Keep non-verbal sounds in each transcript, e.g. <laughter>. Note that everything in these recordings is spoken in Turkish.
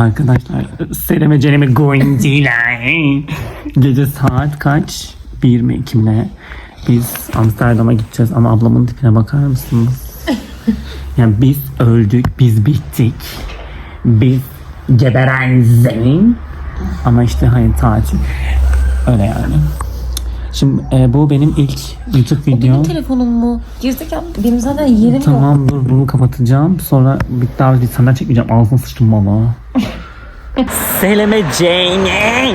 Arkadaşlar Seleme Cereme Goindiler. Gece saat kaç? 1 mi 2 mi? Biz Amsterdam'a gideceğiz ama ablamın tipine bakar mısınız? Yani biz öldük, biz bittik. Biz geberen zeyn. Ama işte hani tatil. Öyle yani. Şimdi e, bu benim ilk YouTube videom. Telefonum mu? Gerizekalı benim zaten yerim yok. Tamam dur bunu kapatacağım. Sonra bitti abi senden çekmeyeceğim. Ağzına sıçtım valla. Seleme Jane.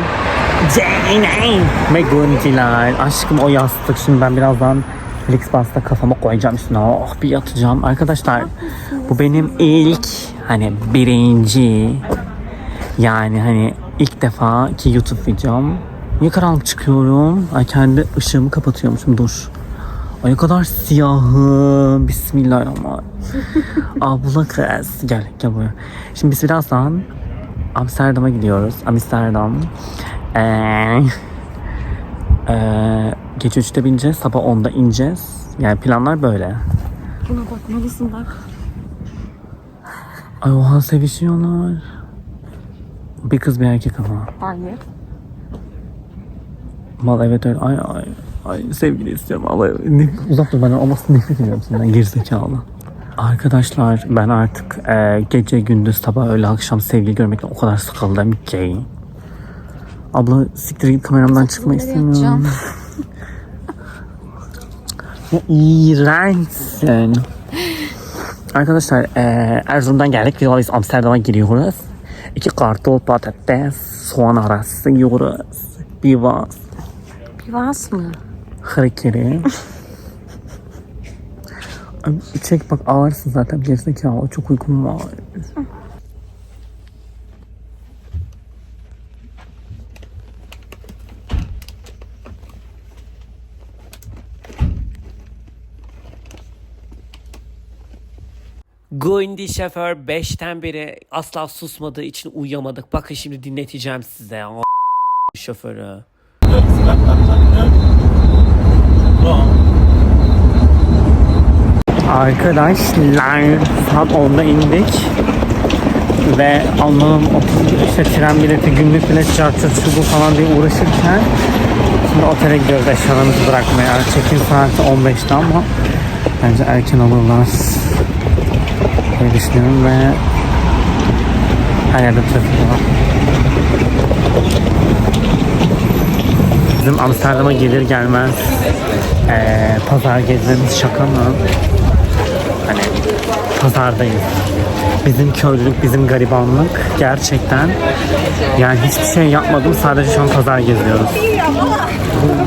Jane. Ve Guntiler. Aşkım o yastık. Şimdi ben birazdan Flixbus'ta kafama koyacağım üstüne. Oh bir yatacağım. Arkadaşlar bu benim ilk hani birinci yani hani ilk defa ki YouTube videom. Niye karanlık çıkıyorum? Ay kendi ışığımı kapatıyormuşum. Dur. Ay ne kadar siyahım. Bismillahirrahmanirrahim. <laughs> Abla kız. Gel gel buraya. Şimdi biz birazdan Amsterdam'a gidiyoruz. Amsterdam. Ee, ee, gece 3'te bineceğiz. Sabah 10'da ineceğiz. Yani planlar böyle. Buna bakmalısın bak. Ay oha sevişiyorlar. Bir kız bir erkek ama. Hayır. Mal evet öyle. Ay ay. Ay sevgili istiyorum. Allah ne, uzak dur bana olmasın nefret ediyorum senden gerizekalı. Arkadaşlar ben artık e, gece gündüz sabah öğle akşam sevgili görmekten o kadar sıkıldım ki. Abla siktir git kameramdan çıkma istemiyorum. ya <laughs> iğrençsin. Arkadaşlar e, Erzurum'dan geldik. Biz biz Amsterdam'a giriyoruz. İki kartol patates soğan arası yiyoruz. Bir vas. Vas mı? hareketi. Ay, Çek bak ağırsın zaten gerizekalı. Çok uykum var. Guindi şoför 5'ten beri asla susmadığı için uyuyamadık. Bakın şimdi dinleteceğim size. O şoförü. Arkadaşlar saat 10'da indik. Ve Alman'ın işte tren bileti, günlük bilet, çarçur, şu bu falan diye uğraşırken Şimdi otele gidiyoruz eşyalarımızı bırakmaya. Check-in saati 15'te ama bence erken alırlar. Öyle düşünüyorum ve her yerde trafik var. Bizim Amsterdam'a gelir gelmez eee, pazar gezmemiz şaka mı? Pazardayız. Bizim köylülük, bizim garibanlık gerçekten yani hiçbir şey yapmadım sadece şu an pazar geziyoruz.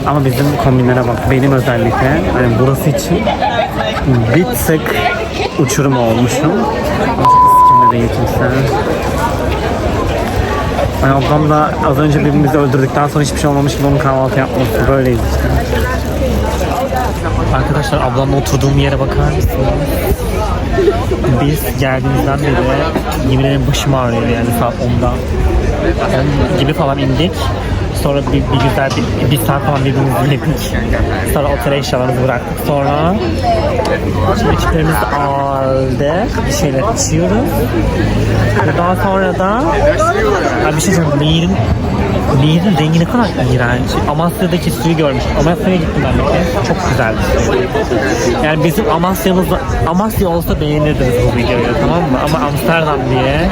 Ama bizim kombinlere bak. Benim özellikle hani burası için bir tık uçurum olmuşum. Kimde değil kimse. Hani ablam da az önce birbirimizi öldürdükten sonra hiçbir şey olmamış gibi onun kahvaltı yapması. Böyleyiz işte. Arkadaşlar ablamla oturduğum yere bakar mısınız? Biz geldiğimizden beri yemin ederim başım ağrıyor yani saat 10'da. 10 gibi falan indik. Sonra bir, bir güzel bir, bir saat falan birbirimizi dinledik. Sonra otele eşyalarımızı bıraktık. Sonra şimdi içkilerimiz aldı. Bir şeyler içiyoruz. Daha sonra da ya bir şey söyleyeyim. Nehir'in Nehir'in rengi ne kadar iğrenç. Amasya'daki suyu görmüştüm. Amasya'ya gittim ben de. Çok güzeldi. Yani bizim Amasya'mızda Amasya olsa beğenirdiniz bu videoyu tamam mı? Ama Amsterdam diye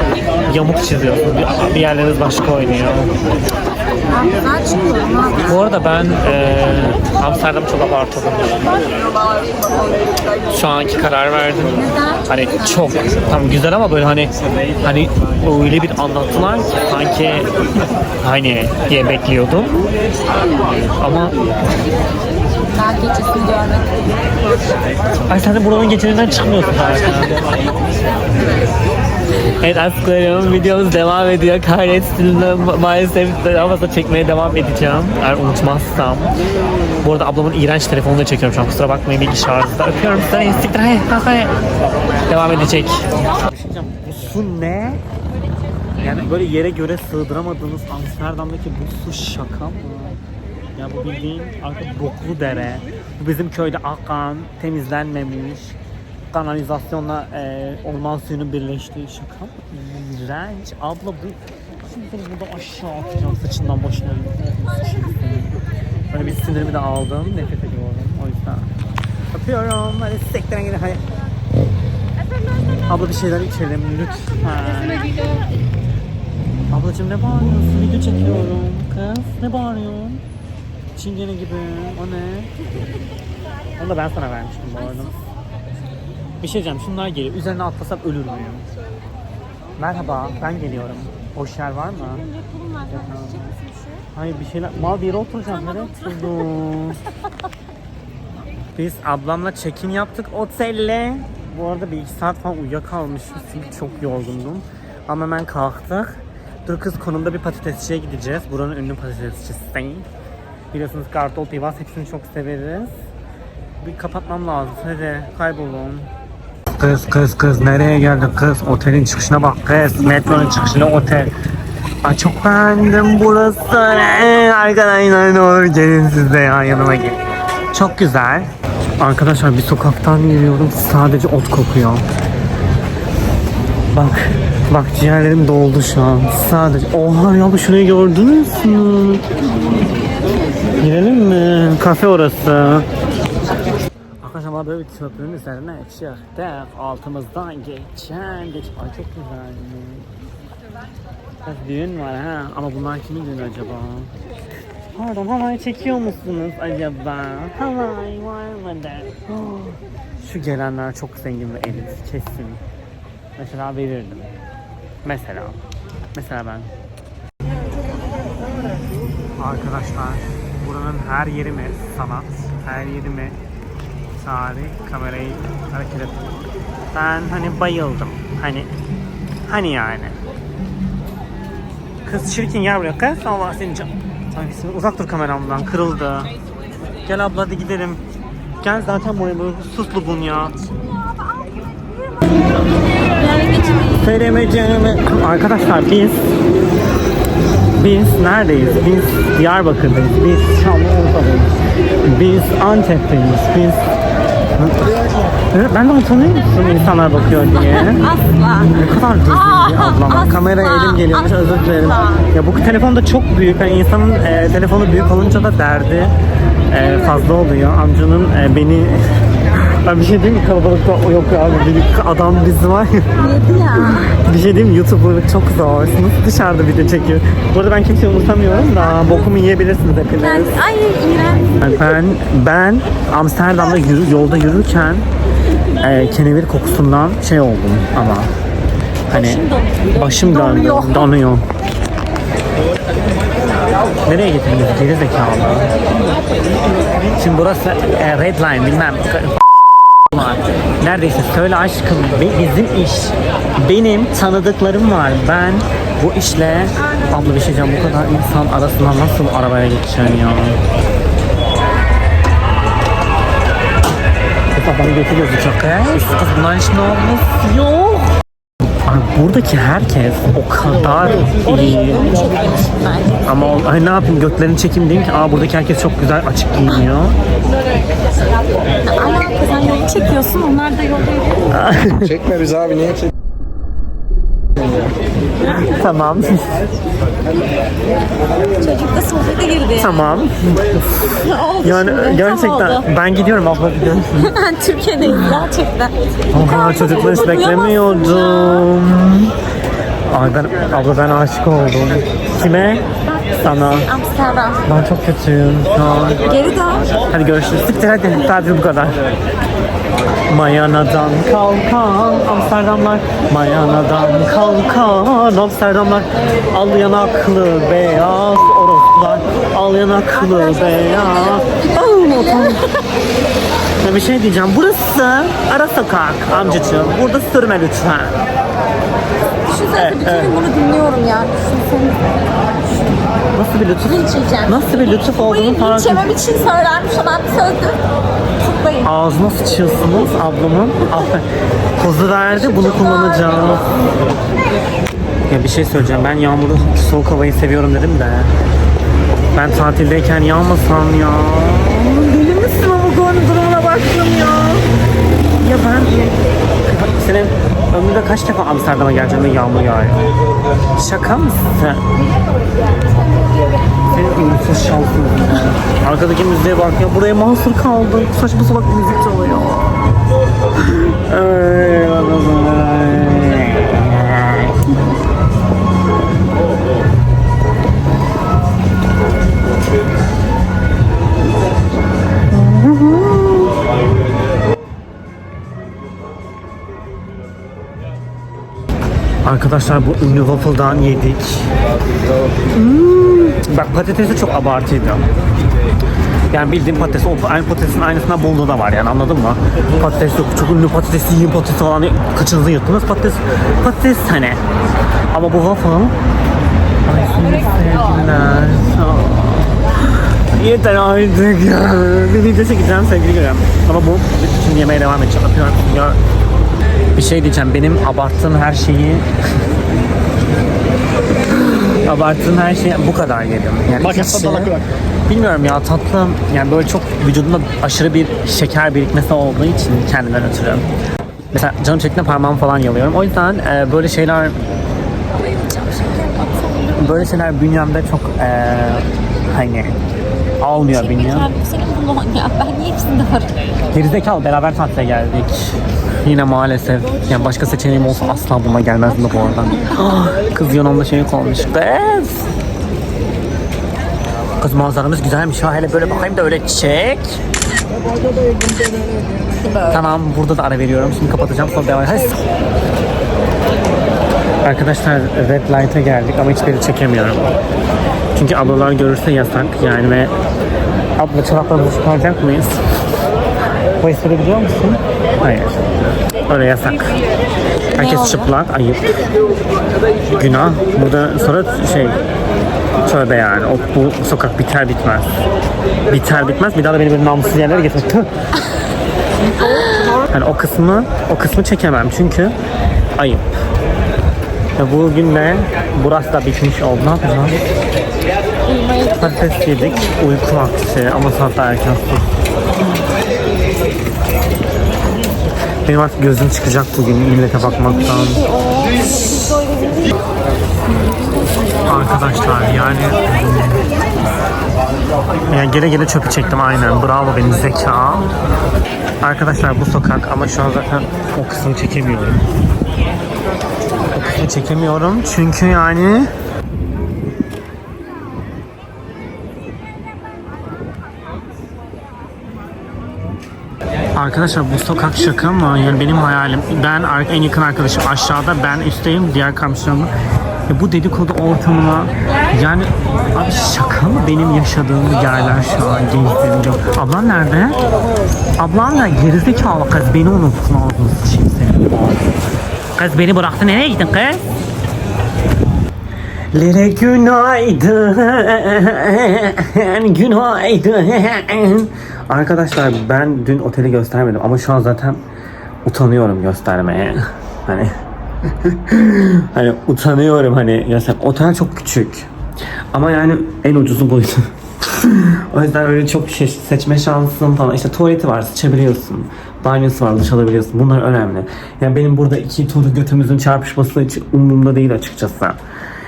yamuk çiziyorsunuz. Bir yerleriniz başka oynuyor. Bu arada ben e, Amsterdam'ı çok abartıyorum. Şu anki karar verdim. Hani çok tam güzel ama böyle hani hani öyle bir anlattılar ki sanki hani diye bekliyordum. Ama Daha gecesini görmek. Ay sen de buranın geçeninden çıkmıyorsun zaten. <laughs> Evet aşklarım videomuz devam ediyor. Kahretsin maalesef ama da çekmeye devam edeceğim. Eğer unutmazsam. Bu arada ablamın iğrenç telefonunu çekiyorum şu an. Kusura bakmayın bilgi şarjda. Öpüyorum size. Siktir hay hay. Devam edecek. Bu su ne? Yani böyle yere göre sığdıramadığınız Amsterdam'daki bu su şaka mı? Ya bu bildiğin arka boklu dere. Bu bizim köyde akan, temizlenmemiş, kanalizasyonla e, orman suyunun birleştiği şaka. İğrenç. Abla bu şimdi seni burada aşağı atacağım saçından başına. Böyle bir sinirimi de aldım. Nefret ediyorum. O yüzden. Öpüyorum. Hadi sektiren gidin. Hadi. Abla bir şeyler içelim lütfen. Ablacığım ne bağırıyorsun? Video çekiyorum. Kız ne bağırıyorsun? Çingene gibi. O ne? Onu da ben sana vermiştim bu arada. Bir şey diyeceğim. Şunlar geliyor. Üzerine atlasam ölür müyüm? Merhaba. Ben geliyorum. Boş yer var mı? Hayır bir şeyler... Mal bir yere oturacağım. Nereye oturdun? <laughs> Biz ablamla check-in yaptık otelle. Bu arada bir iki saat falan uyuyakalmışız. Çünkü çok yorgundum. Ama hemen kalktık. Dur kız konumda bir patatesçiye gideceğiz. Buranın ünlü patatesçisi. Biliyorsunuz Kartol Pivas hepsini çok severiz. Bir kapatmam lazım. Hadi kaybolun. Kız kız kız nereye geldik kız? Otelin çıkışına bak kız. Metronun çıkışına otel. Ay çok beğendim burası. Ee, Arkadaşlar ne olur gelin siz de ya yanıma gelin. Çok güzel. Arkadaşlar bir sokaktan yürüyorum. Sadece ot kokuyor. Bak. Bak ciğerlerim doldu şu an. Sadece. Oha ya bu şurayı gördünüz mü? Girelim mi? Kafe orası. Bana böyle köprünün üzerine çıktık. Altımızdan geçen geç. Ay çok güzel. Bak düğün var ha. Ama bunlar kimin düğünü acaba? Pardon havayı çekiyor musunuz acaba? Havay var mıdır? <gasps> Şu gelenler çok zengin ve elit kesin. Mesela verirdim. Mesela. Mesela ben. Arkadaşlar buranın her yeri mi sanat, her yeri mi tarih, kamerayı hareket et. Ben hani bayıldım. Hani hani yani. Kız çirkin gel buraya kız. Allah seni can. Uzak dur kameramdan kırıldı. Gel abla hadi gidelim. Gel zaten buraya böyle suslu bun ya. Söylemeyeceğimi... Arkadaşlar biz biz neredeyiz? Biz Diyarbakır'dayız. Biz Şanlıurfa'dayız. Biz Antep'teyiz. Biz Evet, ben de utanıyor musun insanlar bakıyor diye? Asla. Ne kadar rezil bir ablam. asla, Kameraya elim geliyormuş özür dilerim. Ya bu telefon da çok büyük. Yani insanın e, telefonu büyük olunca da derdi e, fazla oluyor. Amcanın e, beni ben bir şey diyeyim mi kalabalıkta o yok abi bir adam bizi var ya. Yedi ya. Bir şey diyeyim mi YouTuber'lık çok. Nasıl dışarıda video çekiyor? Bu arada ben kimseyi unutamıyorum da bokumu yiyebilirsiniz hepiniz. Ben, ay iğrenç. Ben ben Amsterdam'da yürü, yolda yürürken e, kenevir kokusundan şey oldum ama hani başım döndü, Donuyor. donuyor. Nereye getirdiniz geri zekalı? Şimdi burası e, Red Line bilmem var. Neredeyse söyle aşkım bizim iş. Benim tanıdıklarım var. Ben bu işle abla bir şey diyeceğim bu kadar insan arasından nasıl arabaya geçeceksin ya? Kız adam götü gözüküyor kız. Bunların hiç ne olması yok. Ay, buradaki herkes o kadar iyi. Ama o- ay ne yapayım götlerini çekeyim diyeyim ki aa buradaki herkes çok güzel açık giyiniyor. Alaka sen yolu çekiyorsun onlar da yolu Çekme biz abi niye çek? Tamam. Çocuk da sohbete girdi. tamam. Oldu Yani şimdi? Tam gerçekten oldu. ben gidiyorum abla gidiyorum. <laughs> Türkiye'deyiz gerçekten. O kadar çocukları hiç beklemiyordum. Ay ben, abla ben aşık oldum. Kime? Sana. Amsterdam. Ben çok kötüyüm. Geri dön. Hadi görüşürüz. Siktir hadi. Sadece bu kadar. Mayana'dan kalkan Amsterdamlar Mayana'dan kalkan Amsterdamlar Al yanaklı beyaz orospular Al yanaklı beyaz motor. Ya bir şey diyeceğim. Burası ara sokak amcacığım. Burada sürme lütfen. Düşünsene bütün gün bunu dinliyorum ya. Düşünsene. Nasıl bir lütuf? Nasıl bir lütuf Bu olduğunu fark yemem için söylenmiş olan bir sözdü. Tıklayın. Ağzına sıçıyorsunuz ablamın. Aferin. Kozu verdi bunu kullanacağım. Ya bir şey söyleyeceğim. Ben yağmuru soğuk havayı seviyorum dedim de. Ben tatildeyken yağmasam ya. Deli misin ama bu durumuna baktım ya. Ya ben senin ömründe kaç defa Amsterdam'a geleceğim ve yağmur yağıyor? Şaka mısın sen? Senin ünsüz şansın. Arkadaki müziğe bak ya buraya mahsur kaldım. Saçma salak müzik çalıyor. <laughs> Ay, Arkadaşlar bu ünlü waffle'dan yedik. Hmm. Bak patatesi çok abartıydı. Yani bildiğim patates, o aynı patatesin aynısından bulduğu da var yani anladın mı? Patates yok, çok ünlü patatesi yiyin patates falan diye kıçınızı yırttınız patates, patates hani. Ama bu waffle... Ay. Yeter artık ya. Bir video çekeceğim sevgili görüyorum. Ama bu şimdi yemeğe devam edeceğim. Öpüyorum. Ya. Bir şey diyeceğim. Benim abarttığım her şeyi abarttığım her şeyi bu kadar yedim. Yani Bak, hiç- tatlı bak. Bilmiyorum ya tatlı yani böyle çok vücudumda aşırı bir şeker birikmesi olduğu için kendinden ötürü. Mesela canım çektiğinde parmağımı falan yalıyorum. O yüzden e, böyle şeyler böyle şeyler bünyemde çok e, hani almıyor bünyem. Senin bunu ya ben niye hepsinde varım? Gerizekalı beraber tatile geldik. Yine maalesef. Yani başka seçeneğim olsa asla buna gelmezdim bu arada. Ah, Kız yanımda şey kalmış. Kız. Kız manzaramız güzelmiş ha. Hele böyle bakayım da öyle çek. Tamam burada da ara veriyorum. Şimdi kapatacağım sonra devam edeceğiz. Arkadaşlar red light'a geldik ama hiçbiri çekemiyorum. Çünkü ablalar görürse yasak yani ve abla çoraplarımızı çıkaracak mıyız? Espri biliyor musun? Hayır. Öyle yasak. Herkes çıplak, ayıp. Günah. Burada sonra şey tövbe yani. O, bu sokak biter bitmez. Biter bitmez. Bir daha da beni böyle namussuz yerlere getir. Tüh. <laughs> Yani o kısmı o kısmı çekemem çünkü ayıp. Ve bugün de burası da bitmiş oldu. Ne yapacağız? Patates yedik. Uyku vakti ama saat erken. Benim artık gözüm çıkacak bugün millete bakmaktan. Arkadaşlar yani yani gele gele çöpü çektim aynen. Bravo benim zeka. Arkadaşlar bu sokak ama şu an zaten o kısmı çekemiyorum. O kısmı çekemiyorum çünkü yani Arkadaşlar bu sokak şaka mı? Yani benim hayalim. Ben en yakın arkadaşım aşağıda, ben üstteyim, diğer kamçılarımda. Ya bu dedikodu ortamına yani abi şaka mı benim yaşadığım yerler şu an gezdiğim Ablan nerede? Ablan da gerizekalı kız beni unuttun ağzını sıçayım seni. Kız beni bıraktı nereye gittin kız? Lere günaydın, <laughs> günaydın. Arkadaşlar ben dün oteli göstermedim ama şu an zaten utanıyorum göstermeye. <laughs> Hani hani utanıyorum hani ya otel çok küçük. Ama yani en ucuzu buydu. <laughs> o yüzden öyle çok şey seçme şansın falan. İşte tuvaleti var sıçabiliyorsun. Banyosu var duş alabiliyorsun. Bunlar önemli. Yani benim burada iki turu götümüzün çarpışması hiç umurumda değil açıkçası.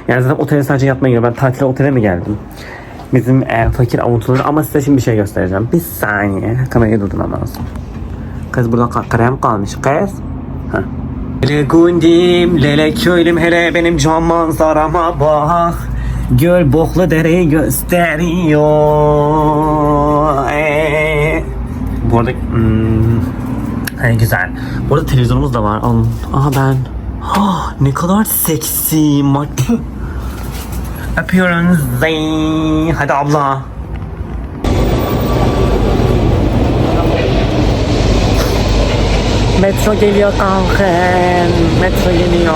Yani zaten otele sadece yatmaya gidiyorum. Ben tatile otele mi geldim? Bizim e, fakir avuntuları ama size şimdi bir şey göstereceğim. Bir saniye. Kamerayı durdurmam lazım. Kız burada krem kalmış. Kız. Heh. Lele gundim, lele köylüm hele benim cam manzarama bak. Göl boklu dereyi gösteriyor. Ee. Bu arada hmm, hani güzel. Bu arada televizyonumuz da var. Alın. Aha ben. Ah, ne kadar seksi. Mat. Appearance. Hadi abla. Metro geliyor kanka. Metro geliyor.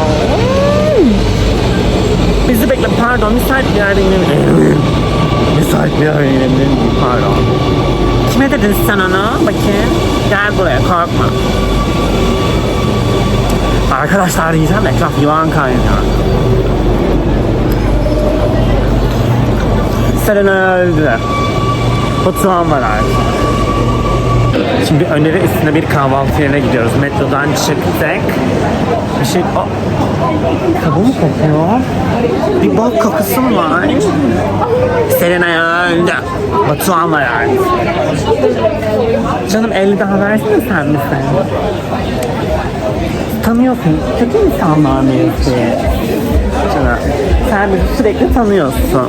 Bizi bekle pardon müsait bir yerde inebilir Müsait bir yerde miyim? Pardon. Kime dedin sen onu? Bakayım. Gel buraya korkma. Arkadaşlar diyeceğim etraf yılan kaynıyor. Selena öldü. Batuhan var artık. Şimdi öneri üstüne bir kahvaltı yerine gidiyoruz. Metrodan çıktık. Bir şey... Aa, tabu mu kokuyor? Bir bal kokusu mu var? Selena'ya öldü. Batuhan'la yani. Canım 50 daha versene sen misin? Tanıyorsun. Kötü insanlar mıyız diye. Canım sen bizi sürekli tanıyorsun.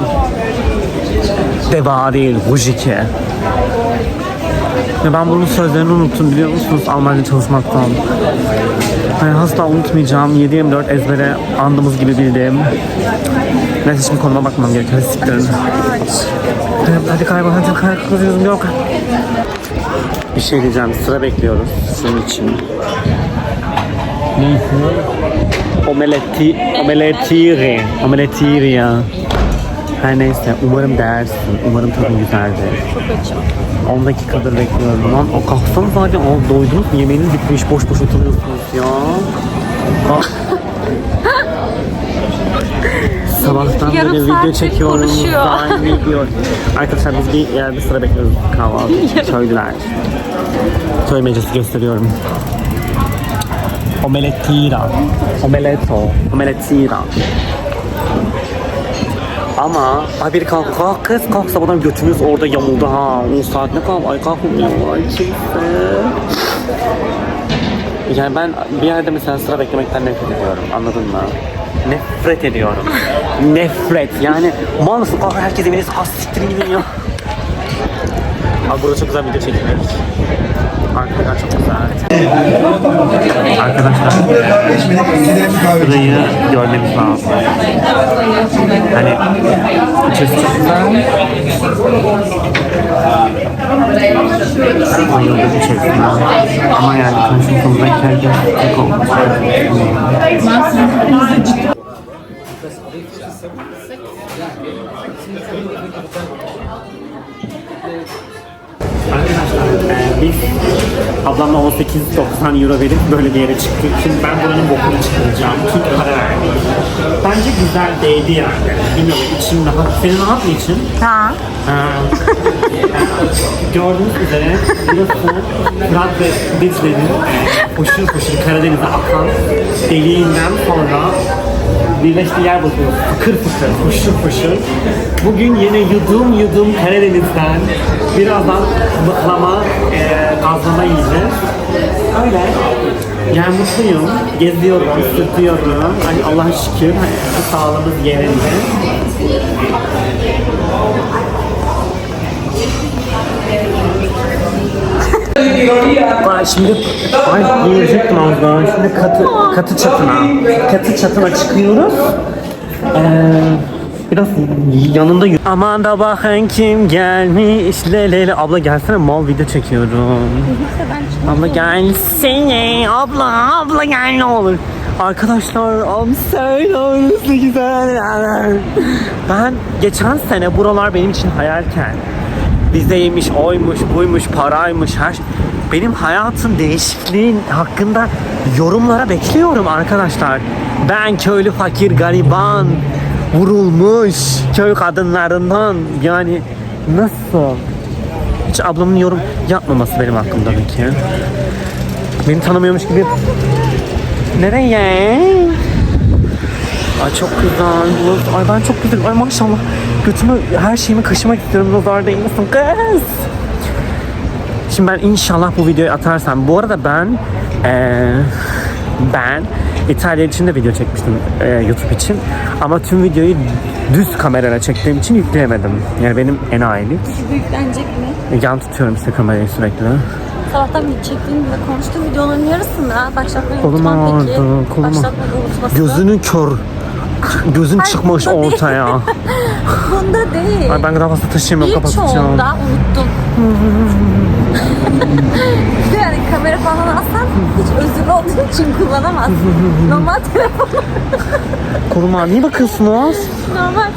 Deva değil, Vujiki. Ve ben bunun sözlerini unuttum biliyor musunuz Almanca çalışmaktan. Yani asla unutmayacağım. 7-24 ezbere andığımız gibi bildiğim. Neyse şimdi konuma bakmam gerekiyor. Siktirin. Hadi, kaybol, hadi kaybol. Yok. Bir şey diyeceğim. Sıra bekliyoruz şunun için. Neyse. Omeleti, omeletiri. Omeletiri ya. Her neyse umarım değersin. Umarım tadın güzeldir. Çok açım. 10 dakikadır bekliyorum lan. O kalksanız zaten o doydunuz mu? Yemeğiniz bitmiş. Boş boş oturuyorsunuz ya. Kalk. <laughs> Sabahtan Yarım beri video saattir çekiyorum. konuşuyor. Daha video. Arkadaşlar biz bir yerde sıra bekliyoruz kahvaltı. Köylüler. Köy meclisi gösteriyorum. Omeletira. Omeleto. Omeletira. Ama ay biri kalk kalk kız kalk sabahdan götümüz orada yamuldu ha 10 saat ne kalk ay kalkmıyor ay kimse yani ben bir yerde mesela sıra beklemekten nefret ediyorum anladın mı? Nefret ediyorum. <laughs> nefret yani mal mısın kalk herkes evine has siktirin gidin ya. Abi burada çok güzel video çekilir. Arkadan çok güzel. Arkadaşlar Şurayı görmemiz lazım. Hani içerisi çok güzel. Bayıldım içerisine. Ama yani karşımızdayken gerçekten olmuş. Arkadaşlar e, biz ablamla 18-90 euro verip böyle bir yere çıktık. Şimdi ben buranın bokunu çıkaracağım. Çünkü para verdim. Bence güzel değdi yani. Bilmiyorum içim rahat. Senin rahat mı için? Ha. Gördüğünüz üzere burası Fırat ve Dicle'nin koşur koşur Karadeniz'e akan deliğinden sonra birleştiği yer bakıyor. Fıkır fıkır, koşur koşur. Bugün yine yudum yudum Karadeniz'den birazdan mıhlama, e, gazlama yiyeceğiz. Öyle. Yani mutluyum. Geziyorum, sırtıyorum. Hani Allah'a şükür hani, sağlığımız yerinde. Ay şimdi ay yiyecektim az daha. Şimdi katı katı çatına katı çatına çıkıyoruz. Ee, biraz yanında. Aman da bakın kim gelmiş lelele. Abla gelsene mal video çekiyorum. Abla gelsene. Abla abla gel ne olur. Arkadaşlar söyle nasıl güzel. Ben geçen sene buralar benim için hayalken vizeymiş, oymuş, buymuş, paraymış, her şey. Benim hayatın değişikliğin hakkında yorumlara bekliyorum arkadaşlar. Ben köylü fakir gariban, vurulmuş köy kadınlarından yani nasıl? Hiç ablamın yorum yapmaması benim hakkımda peki. Beni tanımıyormuş gibi. Nereye? Ay çok güzel. Ay ben çok güzel. Ay maşallah. Götümü, her şeyimi kaşımak istiyorum. Nazar değil misin kız? Şimdi ben inşallah bu videoyu atarsam. Bu arada ben eee, ben İtalya için de video çekmiştim eee, YouTube için. Ama tüm videoyu düz kamerayla çektiğim için yükleyemedim. Yani benim enayilik. Yüklenecek mi? Yan tutuyorum işte kamerayı sürekli. Sabahtan bir çektiğim ve konuştuğum videoların yarısını başlatmayı Kolum unutmam peki. kolum. Başlatmayı unutması. Gözünün kör. Gözün Ay, çıkmış ortaya. <laughs> Bunda değil. Ay ben daha fazla taşıyamıyorum kapatacağım. çoğunda unuttum. <laughs> Yani kamera falan alsan hiç özürlü olduğu için kullanamazsın. Normal telefon, Koluma niye bakıyorsunuz? normal